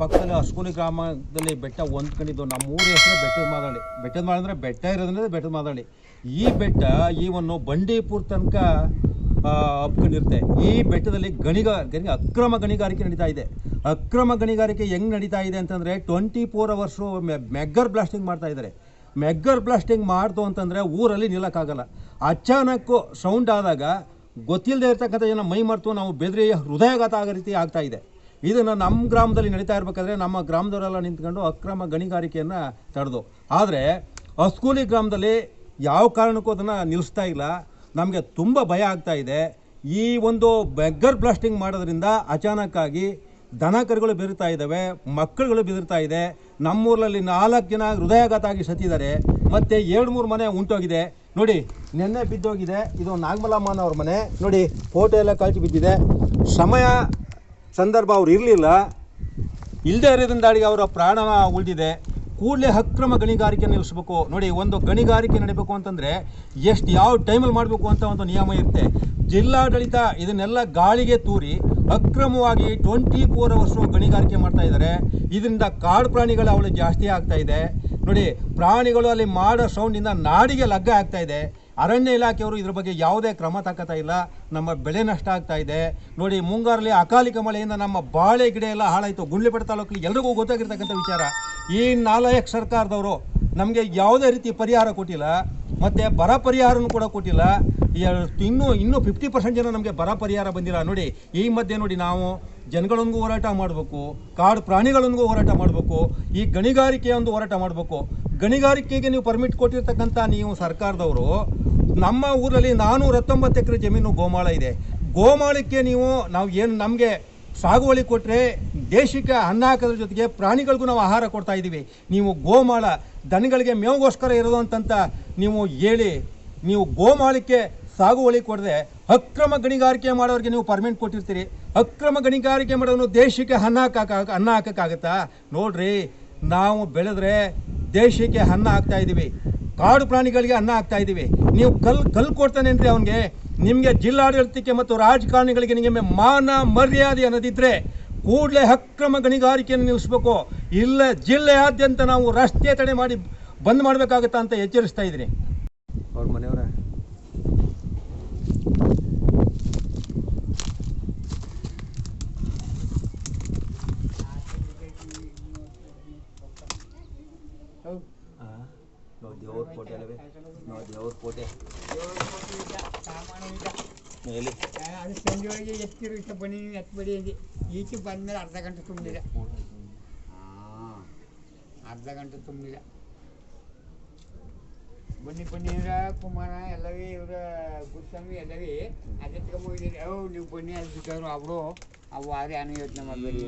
ಪಕ್ಕದಲ್ಲಿ ಅಸ್ಕೂಲಿ ಗ್ರಾಮದಲ್ಲಿ ಬೆಟ್ಟ ಹೊಂದ್ಕೊಂಡಿದ್ದು ನಮ್ಮ ಊರ ಹೆಸರು ಬೆಟ್ಟದ ಮಾದಳ್ಳಿ. ಬೆಟ್ಟದ ಮಾದಳ್ಳಿ ಅಂದರೆ ಬೆಟ್ಟ ಇರೋದ್ರಿಂದ ಬೆಟ್ಟದ ಮಾದಳ್ಳಿ. ಈ ಬೆಟ್ಟ ಈವನ್ನು ಬಂಡೀಪುರ ತನಕ ಹಬ್ಕೊಂಡಿರುತ್ತೆ. ಈ ಬೆಟ್ಟದಲ್ಲಿ ಗಣಿಗ ಗಣಿ ಅಕ್ರಮ ಗಣಿಗಾರಿಕೆ ನಡೀತಾ ಇದೆ. ಅಕ್ರಮ ಗಣಿಗಾರಿಕೆ ಹೆಂಗೆ ನಡೀತಾ ಇದೆ ಅಂತಂದರೆ twenty four hours mega blasting ಮಾಡ್ತಾ ಇದ್ದಾರೆ ಮೆಗ್ಗರ್ ಬ್ಲಾಸ್ಟಿಂಗ್ ಮಾಡ್ತು ಅಂತಂದರೆ ಊರಲ್ಲಿ ನಿಲ್ಲಕ್ಕಾಗಲ್ಲ. ಅಚಾನಕ್ಕು ಸೌಂಡ್ ಆದಾಗ ಗೊತ್ತಿಲ್ಲದೆ ಇರ್ತಕ್ಕಂಥ ಜನ ಮೈ ಮರೆತು ನಾವು ಬೆದರಿ ಹೃದಯಾಘಾತ ಆಗೋ ರೀತಿ ಆಗ್ತಾ ಇದೆ. ಇದನ್ನು ನಮ್ಮ ಗ್ರಾಮದಲ್ಲಿ ನಡೀತಾ ಇರಬೇಕಾದ್ರೆ ನಮ್ಮ ಗ್ರಾಮದವರೆಲ್ಲ ನಿಂತ್ಕೊಂಡು ಅಕ್ರಮ ಗಣಿಗಾರಿಕೆಯನ್ನು ತಡೆದು. ಆದರೆ, ಅಸ್ಕೂಲಿ ಗ್ರಾಮದಲ್ಲಿ ಯಾವ ಕಾರಣಕ್ಕೂ ಅದನ್ನು ನಿಲ್ಲಿಸ್ತಾ ಇಲ್ಲ. ನಮಗೆ ತುಂಬ ಭಯ ಆಗ್ತಾ ಇದೆ. ಈ ಒಂದು ಬೆಗ್ಗರ್ ಬ್ಲಾಸ್ಟಿಂಗ್ ಮಾಡೋದ್ರಿಂದ ಅಚಾನಕ್ಕಾಗಿ ದನ ಕರುಗಳು ಬೆದರ್ತಾ ಇದ್ದಾವೆ, ಮಕ್ಕಳುಗಳು ಬೆದರ್ತಾ ಇದೆ. ನಮ್ಮೂರಲ್ಲಿ ನಾಲ್ಕು ಜನ ಹೃದಯಾಘಾತ ಆಗಿ ಸತ್ತಿದ್ದಾರೆ. ಮತ್ತು ಎರಡು ಮೂರು ಮನೆ ಉಂಟೋಗಿದೆ. ನೋಡಿ, ನೆನ್ನೆ ಬಿದ್ದೋಗಿದೆ. ಇದು ನಾಗಮಲಮ್ಮನವ್ರ ಮನೆ. ನೋಡಿ ಫೋಟೋ ಎಲ್ಲ ಕಳಿಸಿ ಬಿದ್ದಿದೆ. ಸಮಯ ಸಂದರ್ಭ ಅವ್ರು ಇರಲಿಲ್ಲ. ಇಲ್ಲದೆ ಇರೋದ್ರಿಂದಾಗಿ ಅವರ ಪ್ರಾಣ ಉಳಿದಿದೆ. ಕೂಡಲೇ ಅಕ್ರಮ ಗಣಿಗಾರಿಕೆ ನಿಲ್ಲಿಸ್ಬೇಕು. ನೋಡಿ, ಒಂದು ಗಣಿಗಾರಿಕೆ ನಡೀಬೇಕು ಅಂತಂದರೆ ಎಷ್ಟು ಯಾವ ಟೈಮಲ್ಲಿ ಮಾಡಬೇಕು ಅಂತ ಒಂದು ನಿಯಮ ಇರುತ್ತೆ. ಜಿಲ್ಲಾಡಳಿತ ಇದನ್ನೆಲ್ಲ ಗಾಳಿಗೆ ತೂರಿ ಅಕ್ರಮವಾಗಿ ಟ್ವೆಂಟಿ ಫೋರ್ ಅವರ್ಸು ಗಣಿಗಾರಿಕೆ ಮಾಡ್ತಾ ಇದ್ದಾರೆ ಇದರಿಂದ ಕಾಡು ಪ್ರಾಣಿಗಳು ಅವಳು ಜಾಸ್ತಿ ಆಗ್ತಾ ಇದೆ. ನೋಡಿ, ಪ್ರಾಣಿಗಳು ಅಲ್ಲಿ ಮಾಡೋ ಸೌಂಡಿಂದ ನಾಡಿಗೆ ಲಗ್ಗ ಆಗ್ತಾ ಇದೆ. ಅರಣ್ಯ ಇಲಾಖೆಯವರು ಇದ್ರ ಬಗ್ಗೆ ಯಾವುದೇ ಕ್ರಮ ತಗೋತಾ ಇಲ್ಲ. ನಮ್ಮ ಬೆಳೆ ನಷ್ಟ ಆಗ್ತಾ ಇದೆ. ನೋಡಿ ಮುಂಗಾರಲ್ಲಿ ಅಕಾಲಿಕ ಮಳೆಯಿಂದ ನಮ್ಮ ಬಾಳೆ ಗಿಡ ಎಲ್ಲ ಹಾಳಾಯಿತು. ಗುಂಡ್ಲಿಪೇಟೆ ತಾಲೂಕಲ್ಲಿ ಎಲ್ರಿಗೂ ಗೊತ್ತಾಗಿರ್ತಕ್ಕಂಥ ವಿಚಾರ. ಈ ನಾಲ್ಕು ಸರ್ಕಾರದವರು ನಮಗೆ ಯಾವುದೇ ರೀತಿ ಪರಿಹಾರ ಕೊಟ್ಟಿಲ್ಲ. ಮತ್ತು ಬರ ಪರಿಹಾರನೂ ಕೂಡ ಕೊಟ್ಟಿಲ್ಲ. ಇನ್ನೂ ಇನ್ನೂ ಫಿಫ್ಟಿ ಪರ್ಸೆಂಟ್ ಜನ ನಮಗೆ ಬರ ಪರಿಹಾರ ಬಂದಿಲ್ಲ. ನೋಡಿ, ಈ ಮಧ್ಯೆ ನೋಡಿ ನಾವು ಜನಗಳೊಂದಿಗೂ ಹೋರಾಟ ಮಾಡಬೇಕು. ಕಾಡು ಪ್ರಾಣಿಗಳೊಂದಿಗೂ ಹೋರಾಟ ಮಾಡಬೇಕು. ಈ ಗಣಿಗಾರಿಕೆಯ ಒಂದು ಹೋರಾಟ ಮಾಡಬೇಕು. ಗಣಿಗಾರಿಕೆಗೆ ನೀವು ಪರ್ಮಿಟ್ ಕೊಟ್ಟಿರ್ತಕ್ಕಂಥ ನೀವು ಸರ್ಕಾರದವರು ನಮ್ಮ ಊರಲ್ಲಿ ನಾನೂರ ಹತ್ತೊಂಬತ್ತು ಎಕರೆ ಜಮೀನು ಗೋಮಾಳ ಇದೆ. ಗೋಮಾಳಕ್ಕೆ ನೀವು, ನಾವು ಏನು ನಮಗೆ ಸಾಗುವಳಿ ಕೊಟ್ಟರೆ ದೇಶಕ್ಕೆ ಅನ್ನ ಹಾಕೋದ್ರ ಜೊತೆಗೆ ಪ್ರಾಣಿಗಳಿಗೂ ನಾವು ಆಹಾರ ಕೊಡ್ತಾ ಇದ್ದೀವಿ. ನೀವು ಗೋಮಾಳ, ದನಗಳಿಗೆ ಮೇವಗೋಸ್ಕರ ಇರೋದು ಅಂತಂತ ನೀವು ಹೇಳಿ, ನೀವು ಗೋಮಾಳಕ್ಕೆ ಸಾಗುವಳಿ ಕೊಡದೆ ಅಕ್ರಮ ಗಣಿಗಾರಿಕೆ ಮಾಡೋರಿಗೆ ನೀವು ಪರ್ಮಿಟ್ ಕೊಟ್ಟಿರ್ತೀರಿ. ಅಕ್ರಮ ಗಣಿಗಾರಿಕೆ ಮಾಡೋನು ದೇಶಕ್ಕೆ ಅನ್ನ ಹಾಕಕ್ಕೆ ಅನ್ನ ಹಾಕೋಕ್ಕಾಗತ್ತಾ ನೋಡ್ರಿ, ನಾವು ಬೆಳೆದ್ರೆ ದೇಶಕ್ಕೆ ಅನ್ನ ಹಾಕ್ತಾ ಇದ್ದೀವಿ. ಕಾಡು ಪ್ರಾಣಿಗಳಿಗೆ ಅನ್ನ ಆಗ್ತಾ ಇದ್ದೀವಿ. ನೀವು ಕಲ್ ಕಲ್ ಕೊಡ್ತಾನೇನ್ರಿ ಅವನಿಗೆ. ನಿಮಗೆ ಜಿಲ್ಲಾಡಳಿತಕ್ಕೆ ಮತ್ತು ರಾಜಕಾರಣಿಗಳಿಗೆ ನಿಮಗೆ ಮಾನ ಮರ್ಯಾದೆ ಅನ್ನೋದಿದ್ರೆ ಕೂಡಲೇ ಅಕ್ರಮ ಗಣಿಗಾರಿಕೆಯನ್ನು ನಿಲ್ಲಿಸ್ಬೇಕು. ಇಲ್ಲ ಜಿಲ್ಲೆಯಾದ್ಯಂತ ನಾವು ರಸ್ತೆ ತಡೆ ಮಾಡಿ ಬಂದ್ ಮಾಡಬೇಕಾಗತ್ತಾ ಅಂತ ಎಚ್ಚರಿಸ್ತಾ ಇದ್ದೀನಿ ಅವ್ರ ಮನೆಯವರ. ದೇವ್ರ ಕೋಟೆ ಅಲ್ಲವೇ ದೇವ್ರ ಕೋಟೆ ಎಲ್ಲಿ ಅದು ಸಂಜೆ ಒಳಗೆ ಎತ್ತಿರುತ್ತೆ ಬನ್ನಿ ಎತ್ಬೇಡಿ ಅಂದು ಈಚೆ ಬಂದಮೇಲೆ ಅರ್ಧ ಗಂಟೆ ತುಂಬಿದೆ ಹಾಂ ಅರ್ಧ ಗಂಟೆ ತುಂಬಿಲ್ಲ ಬನ್ನಿ ಬನ್ನಿ ಅಂದ್ರೆ ಕುಮಾರ ಎಲ್ಲವೇ ಇವರ ಗುರುಸ್ವಾಮಿ ಎಲ್ಲವೇ ಅದೇ ತಗೊಂಬೋಗಿದ್ದೀರಿ ಅವು ನೀವು ಬನ್ನಿ ಅದು ಬಿಟ್ಟವ್ರು ಅವರು ಅವು ಆದ್ರೆ ಏನೂ ಯೋಚನೆ ಮಾಡಬೇಡಿ